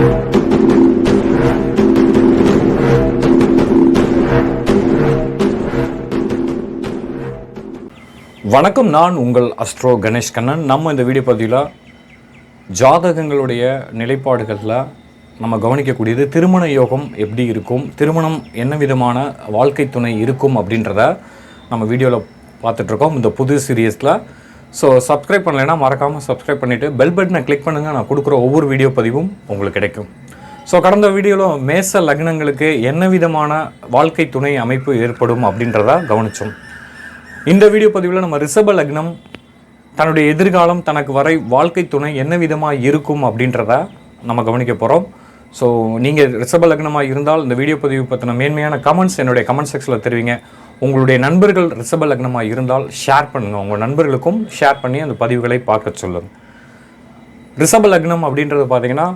வணக்கம் நான் உங்கள் அஸ்ட்ரோ கணேஷ் கண்ணன். நம்ம இந்த வீடியோ பதிவில் ஜாதகங்களுடைய நிலைப்பாடுகளில் நம்ம கவனிக்கக்கூடியது திருமண யோகம் எப்படி இருக்கும் திருமணம் என்ன விதமான வாழ்க்கை துணை இருக்கும் அப்படின்றத நம்ம வீடியோவில் பார்த்துட்ருக்கோம் இந்த புது சீரியஸில் ஸோ சப்ஸ்கிரைப் பண்ணலைன்னா மறக்காமல் சப்ஸ்கிரைப் பண்ணிவிட்டு பெல் பட்டனை கிளிக் பண்ணுங்கள் நான் கொடுக்குற ஒவ்வொரு வீடியோ பதிவும் உங்களுக்கு கிடைக்கும். ஸோ கடந்த வீடியோவில் மேச லக்னங்களுக்கு என்ன விதமான வாழ்க்கை துணை அமைப்பு ஏற்படும் அப்படின்றத கவனித்தோம் இந்த வீடியோ பதிவில் நம்ம ரிஷப லக்னம் தன்னுடைய எதிர்காலம் தனக்கு வரை வாழ்க்கை துணை என்ன விதமாக இருக்கும் அப்படின்றத நம்ம கவனிக்க போகிறோம் ஸோ நீங்கள் ரிஷப லக்னமாக இருந்தால் இந்த வீடியோ பதிவு பற்றின மேன்மையான கமெண்ட்ஸ் என்னுடைய கமெண்ட் செக்ஷனில் தெரிவிங்க. உங்களுடைய நண்பர்கள் ரிஷப லக்னமாக இருந்தால் ஷேர் பண்ணுங்கள் உங்கள் நண்பர்களுக்கும் ஷேர் பண்ணி அந்த பதிவுகளை பார்க்க சொல்லுங்கள் ரிஷப லக்னம் அப்படின்றது பார்த்தீங்கன்னா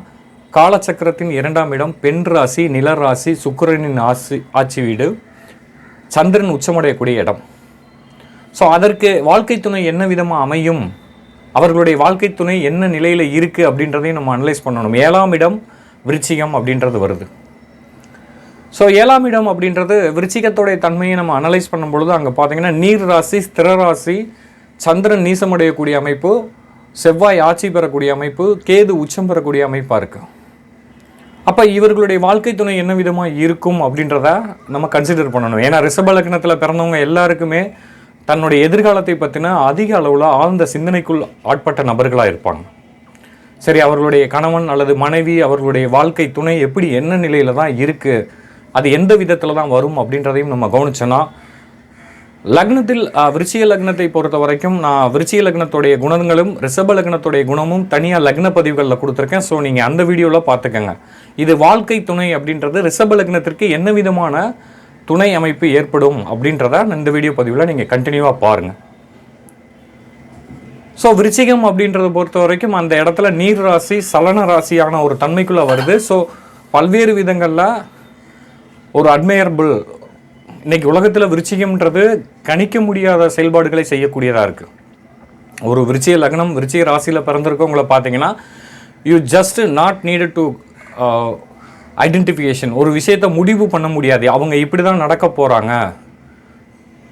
காலச்சக்கரத்தின் இரண்டாம் இடம் பெண் ராசி நில ராசி சுக்கிரனின் ஆசி ஆட்சி வீடு சந்திரன் உச்சமடையக்கூடிய இடம். ஸோ அதற்கு வாழ்க்கை துணை என்ன விதமாக அமையும்? அவர்களுடைய வாழ்க்கை துணை என்ன நிலையில் இருக்குது அப்படின்றதையும் நம்ம அனலைஸ் பண்ணணும். ஏழாம் இடம் விருச்சிகம் அப்படின்றது வருது. ஸோ ஏழாம் இடம் அப்படின்றது விருச்சிகத்தோடைய தன்மையை நம்ம அனலைஸ் பண்ணும் பொழுது அங்கே பார்த்தீங்கன்னா நீர் ராசி ஸ்திர ராசி சந்திரன் நீசமடையக்கூடிய அமைப்பு செவ்வாய் ஆட்சி பெறக்கூடிய அமைப்பு கேது உச்சம் பெறக்கூடிய அமைப்பாக இருக்குது அப்போ இவர்களுடைய வாழ்க்கை துணை என்ன விதமாக இருக்கும் அப்படின்றத நம்ம கன்சிடர் பண்ணணும். ஏன்னா ரிஷப லக்னத்தில் பிறந்தவங்க எல்லாருக்குமே தன்னுடைய எதிர்காலத்தை பற்றின அதிக அளவில் ஆழ்ந்த சிந்தனைக்குள் ஆட்பட்ட நபர்களாக இருப்பாங்க. சரி அவர்களுடைய கணவன் அல்லது மனைவி அவர்களுடைய வாழ்க்கை துணை எப்படி என்ன நிலையில் தான் இருக்குது அது எந்த விதத்தில் தான் வரும் அப்படின்றதையும் நம்ம கவனிச்சோன்னா லக்னத்தில் விருச்சிய லக்னத்தை பொறுத்த வரைக்கும் நான் விருச்சிய லக்னத்துடைய குணங்களும் ரிஷப லக்னத்துடைய குணமும் தனியாக லக்ன பதிவுகளில் கொடுத்துருக்கேன். ஸோ நீங்கள் அந்த வீடியோவில் பார்த்துக்கங்க. இது வாழ்க்கை துணை அப்படின்றது ரிஷப லக்னத்திற்கு என்ன விதமான துணை அமைப்பு ஏற்படும் அப்படின்றத இந்த வீடியோ பதிவில் நீங்கள் கண்டினியூவாக பாருங்கள் ஸோ விருச்சிகம் அப்படின்றத பொறுத்த வரைக்கும் அந்த இடத்துல நீர் ராசி சலன ராசியான ஒரு தன்மைக்குள்ளே வருது. ஸோ பல்வேறு விதங்களில் ஒரு அட்மையரபிள் இன்னைக்கு உலகத்தில் விருச்சிகம்ன்றது கணிக்க முடியாத செயல்பாடுகளை செய்யக்கூடியதாக இருக்குது ஒரு விருச்சிய லக்னம் விருச்சிய ராசியில் பிறந்திருக்கவங்களை பார்த்தீங்கன்னா you just not needed to identification uh, ஒரு விஷயத்தை முடிவு பண்ண முடியாது. அவங்க இப்படி தான் நடக்க போகிறாங்க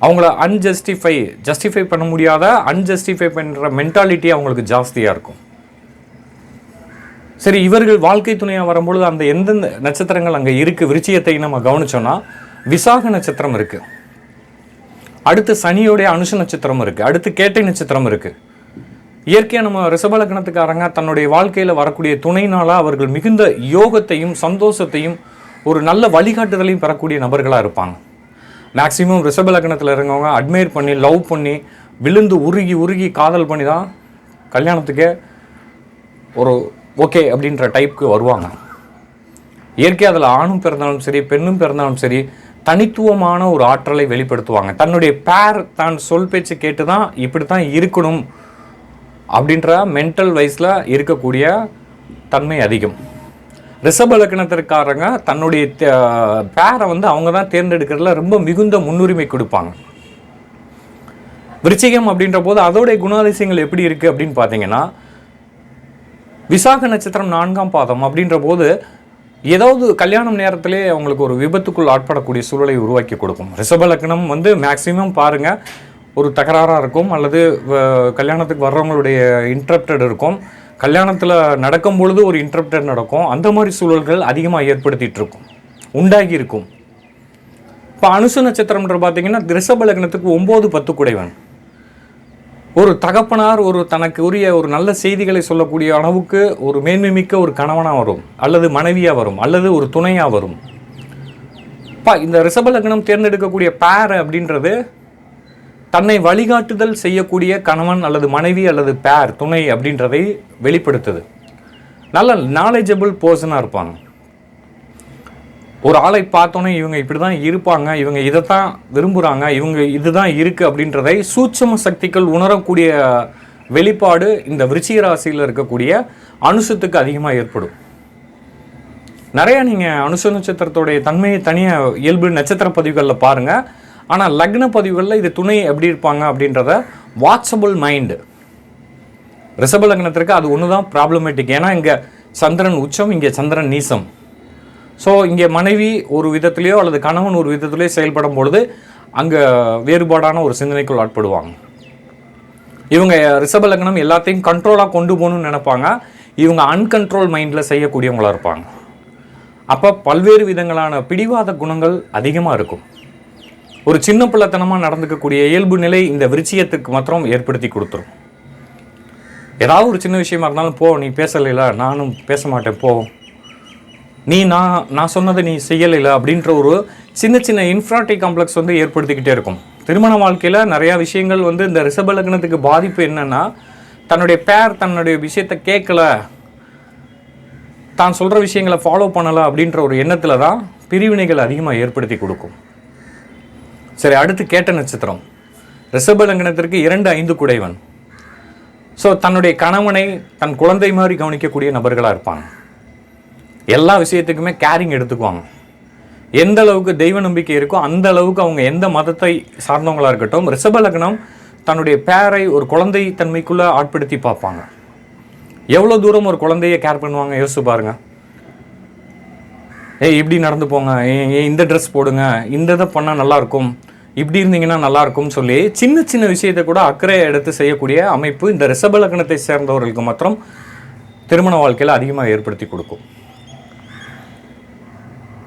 அவங்கள அன்ஜஸ்டிஃபை ஜஸ்டிஃபை பண்ண முடியாத அன்ஜஸ்டிஃபை பண்ணுற மென்டாலிட்டி அவங்களுக்கு ஜாஸ்தியாக இருக்கும். சரி இவர்கள் வாழ்க்கை துணையாக வரும்பொழுது அந்த எந்தெந்த நட்சத்திரங்கள் அங்கே இருக்குது விருச்சியத்தை நம்ம கவனிச்சோன்னா விசாக நட்சத்திரம் இருக்குது அடுத்து சனியோடைய அனுஷ நட்சத்திரம் இருக்குது அடுத்து கேட்டை நட்சத்திரம் இருக்குது இயற்கையாக நம்ம ரிஷபலக்கணத்துக்காரங்க தன்னுடைய வாழ்க்கையில் வரக்கூடிய துணைனால அவர்கள் மிகுந்த யோகத்தையும் சந்தோஷத்தையும் ஒரு நல்ல வழிகாட்டுதலையும் பெறக்கூடிய நபர்களாக இருப்பாங்க. மேக்ஸிமம் ரிஷபலக்கணத்தில் இருந்தவங்க அட்மையர் பண்ணி லவ் பண்ணி விழுந்து உருகி உருகி காதல் பண்ணி தான் கல்யாணத்துக்கே ஒரு ஓகே அப்படின்ற டைப்புக்கு வருவாங்க. இயற்கை அதில் ஆணும் பிறந்தாலும் சரி பெண்ணும் பிறந்தாலும் சரி தனித்துவமான ஒரு ஆற்றலை வெளிப்படுத்துவாங்க. தன்னுடைய பேர் தான் சொல் பேச்சு கேட்டு தான் இப்படி தான் இருக்கணும் அப்படின்ற மென்டல் வைஸில் இருக்கக்கூடிய தன்மை அதிகம். ரிஷப லக்னத்திற்காரங்க தன்னுடைய பேரை வந்து அவங்க தான் தேர்ந்தெடுக்கிறதுல ரொம்ப மிகுந்த முன்னுரிமை கொடுப்பாங்க. விருச்சிகம் அப்படின்ற போது அதோடைய குணாதிசயங்கள் எப்படி இருக்குது அப்படின்னு பார்த்தீங்கன்னா விசாக நட்சத்திரம் நான்காம் பாதம் அப்படின்ற போது ஏதாவது கல்யாணம் நேரத்திலே அவங்களுக்கு ஒரு விபத்துக்குள் ஆட்படக்கூடிய சூழலை உருவாக்கி கொடுக்கும். ரிஷப லக்னம் வந்து மேக்சிமம் பாருங்கள் ஒரு தகராறாக இருக்கும் அல்லது வ- கல்யாணத்துக்கு வர்றவங்களுடைய இன்ட்ரப்டட் இருக்கும். கல்யாணத்தில் நடக்கும் பொழுது ஒரு இன்ட்ரப்டட் நடக்கும். அந்த மாதிரி சூழல்கள் அதிகமாக ஏற்படுத்திகிட்டு இருக்கும். உண்டாகி இருக்கும். இப்போ அனுச நட்சத்திரம்ன்ற பார்த்தீங்கன்னா ரிஷப லக்னத்துக்கு ஒம்பது பத்து குடைவன் ஒரு தகப்பனார் ஒரு தனக்கு உரிய ஒரு நல்ல செய்திகளை சொல்லக்கூடிய அளவுக்கு ஒரு மேன்மைமிக்க ஒரு கணவனாக வரும் அல்லது மனைவியாக வரும் அல்லது ஒரு துணையாக வரும். பா இந்த ரிஷபலக்னம் தேர்ந்தெடுக்கக்கூடிய பேர் அப்படின்றது தன்னை வழிகாட்டுதல் செய்யக்கூடிய கணவன் அல்லது மனைவி அல்லது பேர் துணை அப்படின்றதை வெளிப்படுத்துது. நல்ல நாலேஜபிள் பர்சனாக இருப்பாங்க ஒரு ஆளை பார்த்தோன்னே இவங்க இப்படி தான் இருப்பாங்க இவங்க இதை தான் விரும்புகிறாங்க இவங்க இதுதான் இருக்குது அப்படின்றதை சூட்சம சக்திகள் உணரக்கூடிய வெளிப்பாடு இந்த விருச்சிக ராசியில் இருக்கக்கூடிய அனுசத்துக்கு அதிகமாக ஏற்படும். நிறையா நீங்கள் அனுச நட்சத்திரத்துடைய தன்மையை தனியாக இயல்பு நட்சத்திர பதிவுகளில் பாருங்கள் ஆனால் லக்ன பதிவுகளில் இது துணை எப்படி இருப்பாங்க அப்படின்றத வாட்சபிள் மைண்டு ரிஷப லக்னத்திற்கு அது ஒன்று தான் ப்ராப்ளமேட்டிக் ஏன்னா இங்கே சந்திரன் உச்சம் இங்கே சந்திரன் நீசம். ஸோ இங்கே மனைவி ஒரு விதத்திலேயோ அல்லது கணவன் ஒரு விதத்திலேயோ செயல்படும் பொழுது அங்கே வேறுபாடான ஒரு சிந்தனைக்குள் ஆட்படுவாங்க. இவங்க ரிஷப லக்னம் எல்லாத்தையும் கண்ட்ரோலாக கொண்டு போகணும்னு நினைப்பாங்க. இவங்க அன்கண்ட்ரோல் மைண்டில் செய்யக்கூடியவங்களா இருப்பாங்க. அப்போ பல்வேறு விதங்களான பிடிவாத குணங்கள் அதிகமாக இருக்கும். ஒரு சின்ன பிள்ளைத்தனமாக நடந்துக்கக்கூடிய இயல்பு நிலை இந்த விருச்சியத்துக்கு மாத்திரம் ஏற்படுத்தி கொடுத்துரும். ஏதாவது ஒரு சின்ன விஷயமா இருந்தாலும் போ நீ பேசலைல நானும் பேச மாட்டேன் போ. நீ நான் நான் சொன்னதை நீ செய்யலைல அப்படின்ற ஒரு சின்ன சின்ன இன்ஃப்ராட்டி காம்ப்ளெக்ஸ் வந்து ஏற்படுத்திக்கிட்டே இருக்கும். திருமண வாழ்க்கையில் நிறையா விஷயங்கள் வந்து இந்த ரிஷப லக்னத்துக்கு பாதிப்பு என்னன்னா தன்னுடைய பேர் தன்னுடைய விஷயத்தை கேட்கல தான் சொல்கிற விஷயங்களை ஃபாலோ பண்ணலை அப்படின்ற ஒரு எண்ணத்தில் தான் பிரிவினைகள் அதிகமாக ஏற்படுத்தி கொடுக்கும். சரி அடுத்து கேட்ட நட்சத்திரம். ரிஷப லக்னத்திற்கு இரண்டு ஐந்து குடைவன். ஸோ தன்னுடைய கணவனை தன் குழந்தை மாதிரி கவனிக்கக்கூடிய நபர்களாக இருப்பாங்க எல்லா விஷயத்துக்குமே கேரிங் எடுத்துக்குவாங்க. எந்த அளவுக்கு தெய்வ நம்பிக்கை இருக்கோ அந்த அளவுக்கு அவங்க எந்த மதத்தை சார்ந்தவங்களாக இருக்கட்டும் ரிஷப லக்னம் தன்னுடைய பேரை ஒரு குழந்தை தன்மைக்குள்ளே ஆட்படுத்தி பார்ப்பாங்க. எவ்வளோ தூரம் ஒரு குழந்தைய கேர் பண்ணுவாங்க? யோசிச்சு பாருங்கள் ஏய் இப்படி நடந்து போங்க. ஏ இந்த ட்ரெஸ் போடுங்க. இந்த இதை பண்ணால் நல்லாயிருக்கும் இப்படி இருந்தீங்கன்னா நல்லாயிருக்கும்னு சொல்லி சின்ன சின்ன விஷயத்தை கூட அக்கறை எடுத்து செய்யக்கூடிய அமைப்பு இந்த ரிஷப லக்னத்தை சேர்ந்தவர்களுக்கு மாத்திரம் திருமண வாழ்க்கையில் அதிகமாக ஏற்படுத்தி கொடுக்கும்.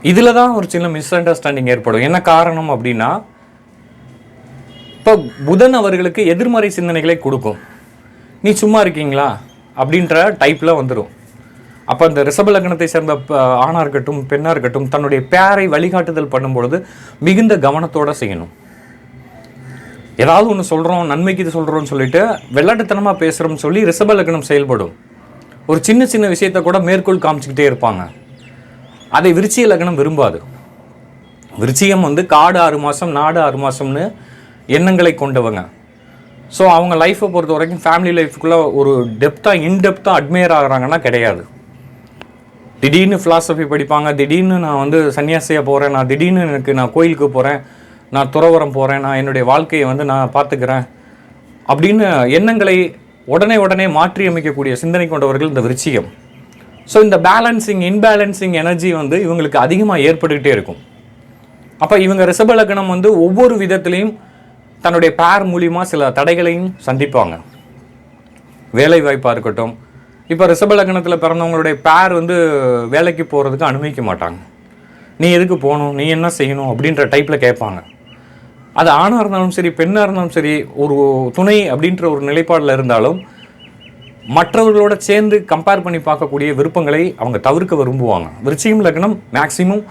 இதில் தான் ஒரு சின்ன மிஸ் அண்டர்ஸ்டாண்டிங் ஏற்படும். என்ன காரணம் அப்படின்னா இப்போ புதன் அவர்களுக்கு எதிர்மறை சிந்தனைகளை கொடுக்கும். நீ சும்மா இருக்கீங்களா? அப்படின்ற டைப்பில் வந்துடும் அப்போ அந்த ரிஷப லக்னத்தை சேர்ந்த ஆணாக இருக்கட்டும் பெண்ணாக இருக்கட்டும் தன்னுடைய பேரை வழிகாட்டுதல் பண்ணும்பொழுது மிகுந்த கவனத்தோடு செய்யணும். ஏதாவது ஒன்று சொல்கிறோம் நன்மைக்கு இது சொல்கிறோம்னு சொல்லிட்டு விளையாட்டுத்தனமாக பேசுகிறோம்னு சொல்லி ரிஷப லக்னம் செயல்படும். ஒரு சின்ன சின்ன விஷயத்தை கூட மேற்கோள் காமிச்சிக்கிட்டே இருப்பாங்க. அதை விருச்சிக லக்னம் விரும்பாது. விருச்சிகம் வந்து காடு ஆறு மாதம் நாடு ஆறு மாதம்னு எண்ணங்களை கொண்டவங்க. ஸோ அவங்க லைஃப்பை பொறுத்த வரைக்கும் ஃபேமிலி லைஃப்குள்ளே ஒரு டெப்த்தாக இன்டெப்த்தாக அட்மையர் ஆகிறாங்கன்னா கிடையாது. திடீர்னு ஃபிலாசபி படிப்பாங்க திடீர்னு நான் வந்து சன்னியாசியாக போகிறேன் நான் திடீர்னு எனக்கு நான் கோயிலுக்கு போகிறேன் நான் துறவரம் போகிறேன் நான் என்னுடைய வாழ்க்கையை வந்து நான் பார்த்துக்கிறேன் அப்படின்னு எண்ணங்களை உடனே உடனே மாற்றி அமைக்கக்கூடிய சிந்தனை கொண்டவர்கள் இந்த விருச்சிகம். ஸோ இந்த பேலன்சிங் இன்பேலன்சிங் எனர்ஜி வந்து இவங்களுக்கு அதிகமாக ஏற்பட்டுக்கிட்டே இருக்கும். அப்போ இவங்க ரிஷப லக்னம் வந்து ஒவ்வொரு விதத்துலேயும் தன்னுடைய பேர் மூலியமாக சில தடைகளையும் சந்திப்பாங்க. வேலை வாய்ப்பாக இருக்கட்டும். இப்போ ரிஷப லக்னத்தில் பிறந்தவங்களுடைய பேர் வந்து வேலைக்கு போகிறதுக்கு அனுமதிக்க மாட்டாங்க. நீ எதுக்கு போகணும்? நீ என்ன செய்யணும்? அப்படின்ற டைப்பில் கேட்பாங்க. அது ஆணாக இருந்தாலும் சரி பெண்ணாக இருந்தாலும் சரி ஒரு துணை அப்படின்ற ஒரு நிலைப்பாடில் இருந்தாலும் மற்றவர்களோட சேர்ந்து கம்பேர் பண்ணி பார்க்கக்கூடிய விருப்பங்களை அவங்க தவிர்க்க விரும்புவாங்க. விருச்சிகம் லக்னம் மேக்ஸிமம்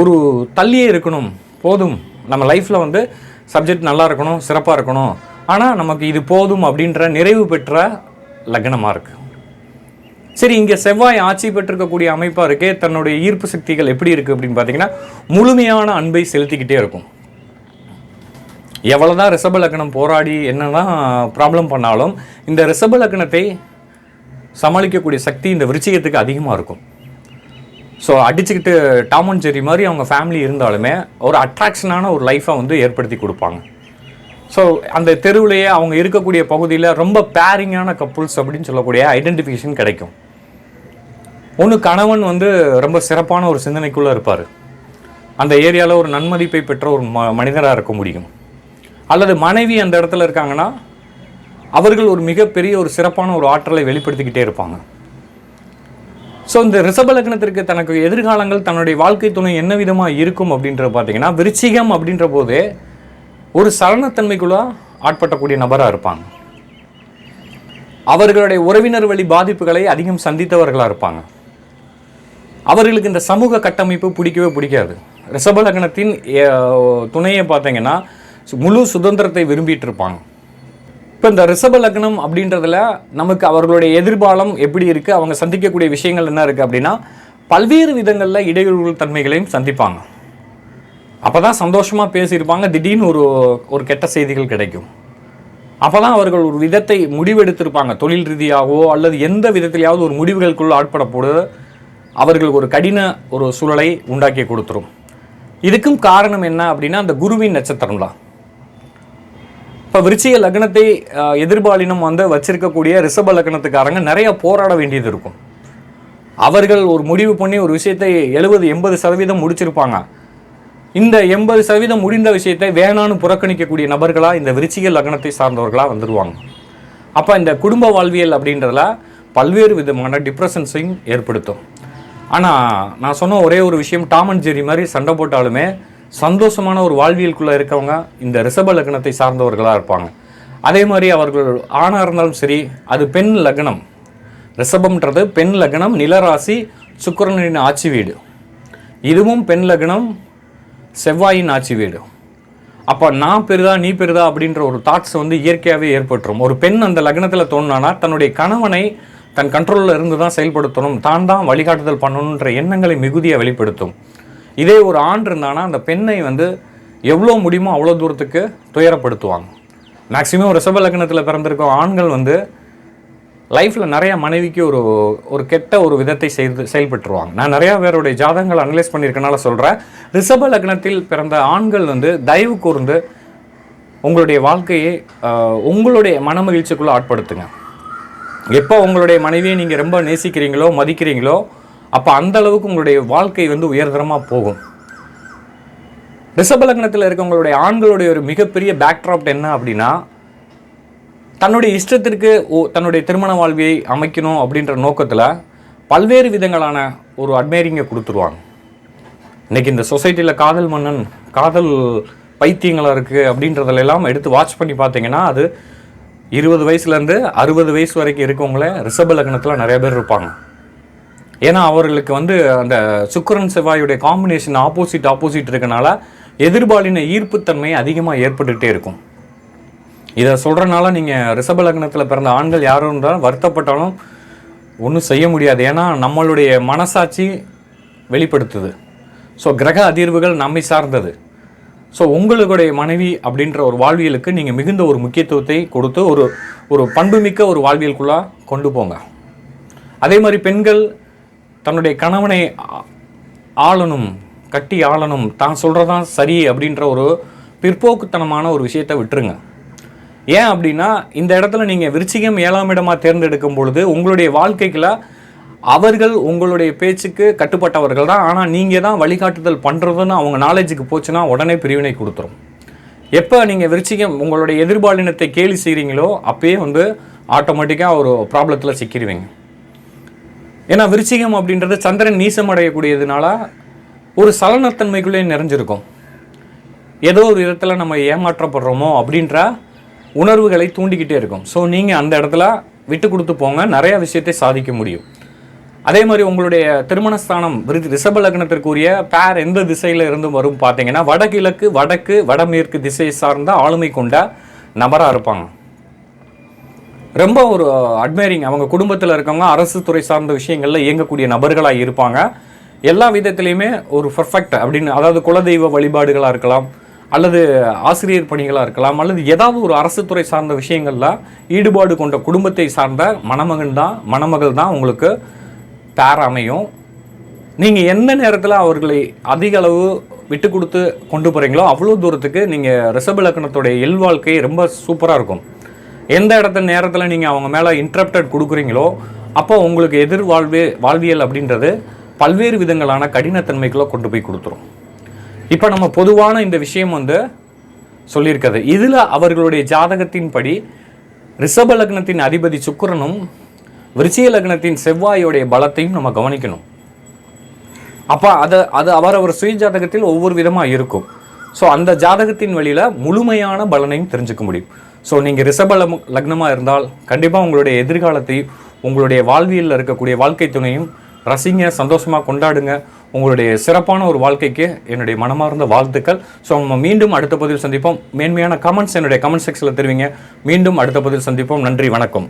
ஒரு தள்ளியே இருக்கணும். போதும். நம்ம லைஃப்பில் வந்து சப்ஜெக்ட் நல்லா இருக்கணும் சிறப்பாக இருக்கணும். ஆனால் நமக்கு இது போதும் அப்படின்ற நிறைவு பெற்ற லக்னமாக இருக்குது சரி இங்கே செவ்வாய் ஆட்சி பெற்றிருக்கக்கூடிய அமைப்பாக இருக்கே தன்னுடைய ஈர்ப்பு சக்திகள் எப்படி இருக்குது அப்படின்னு பார்த்தீங்கன்னா முழுமையான அன்பை செலுத்திக்கிட்டே இருக்கும். எவ்வளோதான் ரிஷப லக்னம் போராடி என்னதான் ப்ராப்ளம் பண்ணாலும் இந்த ரிஷப லக்னத்தை சமாளிக்கக்கூடிய சக்தி இந்த விருச்சிகத்துக்கு அதிகமாக இருக்கும். ஸோ அடிச்சுக்கிட்டு டாம் அண்ட் ஜெரி மாதிரி அவங்க ஃபேமிலி இருந்தாலுமே ஒரு அட்ராக்ஷனான ஒரு லைஃப்பை வந்து ஏற்படுத்தி கொடுப்பாங்க. ஸோ அந்த தெருவுலையே அவங்க இருக்கக்கூடிய பகுதியில் ரொம்ப பேரிங்கான கப்புள்ஸ் அப்படின்னு சொல்லக்கூடிய ஐடென்டிஃபிகேஷன் கிடைக்கும். ஒன்று கணவன் வந்து ரொம்ப சிறப்பான ஒரு சிந்தனைக்குள்ளே இருப்பார். அந்த ஏரியாவில் ஒரு நன்மதிப்பை பெற்ற ஒரு ம மனிதராக இருக்க முடியும். அல்லது மனைவி அந்த இடத்துல இருக்காங்கன்னா அவர்கள் ஒரு மிகப்பெரிய ஒரு சிறப்பான ஒரு ஆற்றலை வெளிப்படுத்திக்கிட்டே இருப்பாங்க. ஸோ இந்த ரிஷப லக்னத்திற்கு தனக்கு எதிர்காலங்கள் தன்னுடைய வாழ்க்கை துணை என்ன விதமாக இருக்கும் அப்படின்ற பார்த்தீங்கன்னா விருச்சிகம் அப்படின்ற போது ஒரு சரணத்தன்மைக்குள்ளாக ஆட்பட்டக்கூடிய நபராக இருப்பாங்க. அவர்களுடைய உறவினர் வழி பாதிப்புகளை அதிகம் சந்தித்தவர்களாக இருப்பாங்க. அவர்களுக்கு இந்த சமூக கட்டமைப்பு பிடிக்கவே பிடிக்காது. ரிஷப லக்னத்தின் துணையை பார்த்தீங்கன்னா முழு சுதந்திரத்தை விரும்பிட்டு இருப்பாங்க. இப்போ இந்த ரிஷப லக்னம் அப்படின்றதுல நமக்கு அவர்களுடைய எதிர்காலம் எப்படி இருக்குது அவங்க சந்திக்கக்கூடிய விஷயங்கள் என்ன இருக்குது அப்படின்னா பல்வேறு விதங்களில் இடையூறு தன்மைகளையும் சந்திப்பாங்க. அப்போ தான் சந்தோஷமாக பேசியிருப்பாங்க. திடீர்னு ஒரு ஒரு கெட்ட செய்திகள் கிடைக்கும். அப்போ தான் அவர்கள் ஒரு விதத்தை முடிவெடுத்திருப்பாங்க. தொழில் ரீதியாகவோ அல்லது எந்த விதத்திலேயாவது ஒரு முடிவுகளுக்குள்ள ஆட்படப்போது அவர்கள் ஒரு கடின ஒரு சூழலை உண்டாக்கி கொடுத்துரும். இதுக்கும் காரணம் என்ன அப்படின்னா அந்த குருவின் நட்சத்திரம் தான் இப்போ விருச்சிக லக்னத்தை எதிர்பாலினம் வந்து வச்சிருக்கக்கூடிய ரிஷப லக்னத்துக்காரங்க நிறைய போராட வேண்டியது இருக்கும். அவர்கள் ஒரு முடிவு பண்ணி ஒரு விஷயத்தை எழுபது எண்பது சதவீதம் முடிச்சிருப்பாங்க. இந்த எண்பது சதவீதம் முடிந்த விஷயத்தை வேணான்னு புறக்கணிக்கக்கூடிய நபர்களாக இந்த விருச்சிக லக்னத்தை சார்ந்தவர்களாக வந்துடுவாங்க அப்போ இந்த குடும்ப வாழ்வியல் அப்படின்றதுல பல்வேறு விதமான டிப்ரெஷன்ஸையும் ஏற்படுத்தும். ஆனால் நான் சொன்ன ஒரே ஒரு விஷயம் டாம் அண்ட் ஜெரி மாதிரி சண்டை போட்டாலுமே சந்தோஷமான ஒரு வாழ்வியலுக்குள்ளே இருக்கவங்க இந்த ரிஷப லக்னத்தை சார்ந்தவர்களாக இருப்பாங்க. அதே மாதிரி அவர்கள் ஆணாக இருந்தாலும் சரி அது பெண் லக்னம். ரிஷபம்ன்றது பெண் லக்னம் நிலராசி சுக்கரனின் ஆட்சி வீடு. இதுவும் பெண் லக்னம் செவ்வாயின் ஆட்சி வீடு. அப்போ நான் பெரிதா நீ பெரிதா அப்படின்ற ஒரு தாட்ஸ் வந்து இயற்கையாகவே ஏற்பட்டுரும். ஒரு பெண் அந்த லக்னத்தில் தோணுனா தன்னுடைய கணவனை தன் கண்ட்ரோலில் இருந்து தான் செயல்படுத்தணும் தான் தான் வழிகாட்டுதல் பண்ணணுன்ற எண்ணங்களை மிகுதியாக வெளிப்படுத்தும். இதே ஒரு ஆண் இருந்தானா அந்த பெண்ணை வந்து எவ்வளோ முடியுமோ அவ்வளோ தூரத்துக்கு துயரப்படுத்துவாங்க. மேக்ஸிமம் ரிஷப லக்னத்தில் பிறந்திருக்க ஆண்கள் வந்து லைஃப்பில் நிறையா மனைவிக்கு ஒரு ஒரு கெட்ட ஒரு விதத்தை செய்து செயல்பட்டுருவாங்க. நான் நிறையா பேருடைய ஜாதகங்கள் அனலைஸ் பண்ணியிருக்கனால சொல்கிறேன் ரிஷப லக்னத்தில் பிறந்த ஆண்கள் வந்து தயவு கூர்ந்து உங்களுடைய வாழ்க்கையை உங்களுடைய உங்களுடைய மனமகிழ்ச்சிக்குள்ளே ஆட்படுத்துங்க. எப்போ உங்களுடைய மனைவியை நீங்கள் ரொம்ப நேசிக்கிறீங்களோ மதிக்கிறீங்களோ அப்போ அந்த அளவுக்கு உங்களுடைய வாழ்க்கை வந்து உயர்தரமாக போகும். ரிஷபலக்னத்தில் இருக்கவங்களுடைய ஆண்களுடைய ஒரு மிகப்பெரிய பேக்ட்ராப்ட் என்ன அப்படின்னா தன்னுடைய இஷ்டத்திற்கு ஓ- தன்னுடைய திருமண வாழ்வியை அமைக்கணும் அப்படின்ற நோக்கத்தில் பல்வேறு விதங்களான ஒரு அட்மைரிங்கை கொடுத்துருவாங்க. இன்னைக்கு இந்த சொசைட்டியில் காதல் மன்னன் காதல் பைத்தியங்களாக இருக்குது அப்படின்றதுல எல்லாம் எடுத்து வாட்ச் பண்ணி பார்த்தீங்கன்னா அது இருபது வயசுலேருந்து அறுபது வயசு வரைக்கும் இருக்கவங்கள ரிஷப லக்னத்தில் நிறைய பேர் இருப்பாங்க. ஏன்னா அவர்களுக்கு வந்து அந்த சுக்கிரன் செவ்வாயுடைய காம்பினேஷன் ஆப்போசிட் ஆப்போசிட் இருக்கனால எதிர்பாலின ஈர்ப்புத்தன்மை அதிகமாக ஏற்பட்டுகிட்டே இருக்கும். இதை சொல்கிறனால நீங்கள் ரிஷப லக்னத்தில் பிறந்த ஆண்கள் யாரும் இருந்தாலும் வருத்தப்பட்டாலும் ஒன்றும் செய்ய முடியாது. ஏன்னா நம்மளுடைய மனசாட்சி வெளிப்படுத்துது. ஸோ கிரக அதிர்வுகள் நம்மை சார்ந்தது. ஸோ உங்களுடைய மனைவி அப்படின்ற ஒரு வாழ்வியலுக்கு நீங்கள் மிகுந்த ஒரு முக்கியத்துவத்தை கொடுத்து ஒரு ஒரு பண்புமிக்க ஒரு வாழ்வியலுக்குள்ளாக கொண்டு போங்க. அதே மாதிரி பெண்கள் தன்னுடைய கணவனை ஆளணும் கட்டி ஆளணும் தான் சொல்கிறதான் சரி அப்படின்ற ஒரு பிற்போக்குத்தனமான ஒரு விஷயத்தை விட்டுருங்க. ஏன் அப்படின்னா இந்த இடத்துல நீங்கள் விருச்சிகம் ஏழாம் இடமாக தேர்ந்தெடுக்கும் பொழுது உங்களுடைய வாழ்க்கைக்குள்ள அவர்கள் உங்களுடைய பேச்சுக்கு கட்டுப்பட்டவர்கள் தான். ஆனால் நீங்கள் தான் வழிகாட்டுதல் பண்ணுறதுன்னு அவங்க நாலேஜுக்கு போச்சுன்னா உடனே பிரிவினை கொடுத்துரும். எப்போ நீங்கள் விருச்சிகம் உங்களுடைய எதிர்பாலினத்தை கேலி செய்கிறீங்களோ அப்பயே வந்து ஆட்டோமேட்டிக்காக ஒரு ப்ராப்ளத்தில் சிக்கிடுவீங்க ஏன்னா விருச்சிகம் அப்படின்றது சந்திரன் நீசம் அடையக்கூடியதுனால ஒரு சலனத்தன்மைக்குள்ளே நிறைஞ்சிருக்கும். ஏதோ ஒரு விதத்தில் நம்ம ஏமாற்றப்படுறோமோ அப்படின்ற உணர்வுகளை தூண்டிக்கிட்டே இருக்கும். ஸோ நீங்கள் அந்த இடத்துல விட்டு கொடுத்து போங்க. நிறைய விஷயத்தை சாதிக்க முடியும். அதே மாதிரி உங்களுடைய திருமணஸ்தானம் விருது ரிஷப லக்னத்திற்குரிய பேர் எந்த திசையில் இருந்து வரும் பார்த்தீங்கன்னா வடகிழக்கு வடக்கு வடமேற்கு திசையை சார்ந்த ஆளுமை கொண்ட நபராக இருப்பாங்க. ரொம்ப ஒரு அட்மைரிங் அவங்க குடும்பத்தில் இருக்கவங்க அரசு துறை சார்ந்த விஷயங்களில் இயங்கக்கூடிய நபர்களாக இருப்பாங்க. எல்லா விதத்துலேயுமே ஒரு பர்ஃபெக்ட் அப்படின்னு அதாவது குலதெய்வ வழிபாடுகளாக இருக்கலாம் அல்லது ஆசிரியர் பணிகளாக இருக்கலாம் அல்லது ஏதாவது ஒரு அரசு துறை சார்ந்த விஷயங்களில் ஈடுபாடு கொண்ட குடும்பத்தை சார்ந்த மணமகன் தான் மணமகள் தான் உங்களுக்கு பேர் அமையும். நீங்கள் எந்த நேரத்தில் அவர்களை அதிக அளவு விட்டு கொடுத்து கொண்டு போகிறீங்களோ அவ்வளோ தூரத்துக்கு நீங்கள் ரிஷப லக்னத்துடைய இல்வாழ்க்கை ரொம்ப சூப்பராக இருக்கும். எந்த இடத்த நேரத்தில் நீங்கள் அவங்க மேலே இன்ட்ரப்டட் கொடுக்குறீங்களோ அப்போ உங்களுக்கு எதிர் வாழ்வே வாழ்வியல் அப்படின்றது பல்வேறு விதங்களான கடினத்தன்மைக்குள்ளே கொண்டு போய் கொடுத்துரும். இப்போ நம்ம பொதுவான இந்த விஷயம் வந்து சொல்லியிருக்கிறது. இதில் அவர்களுடைய ஜாதகத்தின்படி ரிஷப லக்னத்தின் அதிபதி சுக்கரனும் விருச்சிய லக்னத்தின் செவ்வாயோடைய பலத்தையும் நம்ம கவனிக்கணும். அப்போ அதை அது அவர் சுய ஜாதகத்தில் ஒவ்வொரு விதமாக இருக்கும். ஸோ அந்த ஜாதகத்தின் வழியில் முழுமையான பலனையும் தெரிஞ்சுக்க முடியும். ஸோ நீங்கள் ரிஷப லக்னமாக இருந்தால் கண்டிப்பாக உங்களுடைய எதிர்காலத்தை உங்களுடைய வாழ்வியலில் இருக்கக்கூடிய வாழ்க்கை துணையும் ரசிங்க சந்தோஷமாக கொண்டாடுங்க. உங்களுடைய சிறப்பான ஒரு வாழ்க்கைக்கு என்னுடைய மனமார்ந்த வாழ்த்துக்கள். ஸோ நம்ம மீண்டும் அடுத்த பதிவில் சந்திப்போம். மேன்மையான கமெண்ட்ஸ் என்னுடைய கமெண்ட் செக்ஷனில் தெரிவிங்க. மீண்டும் அடுத்த பதிவில் சந்திப்போம். நன்றி வணக்கம்.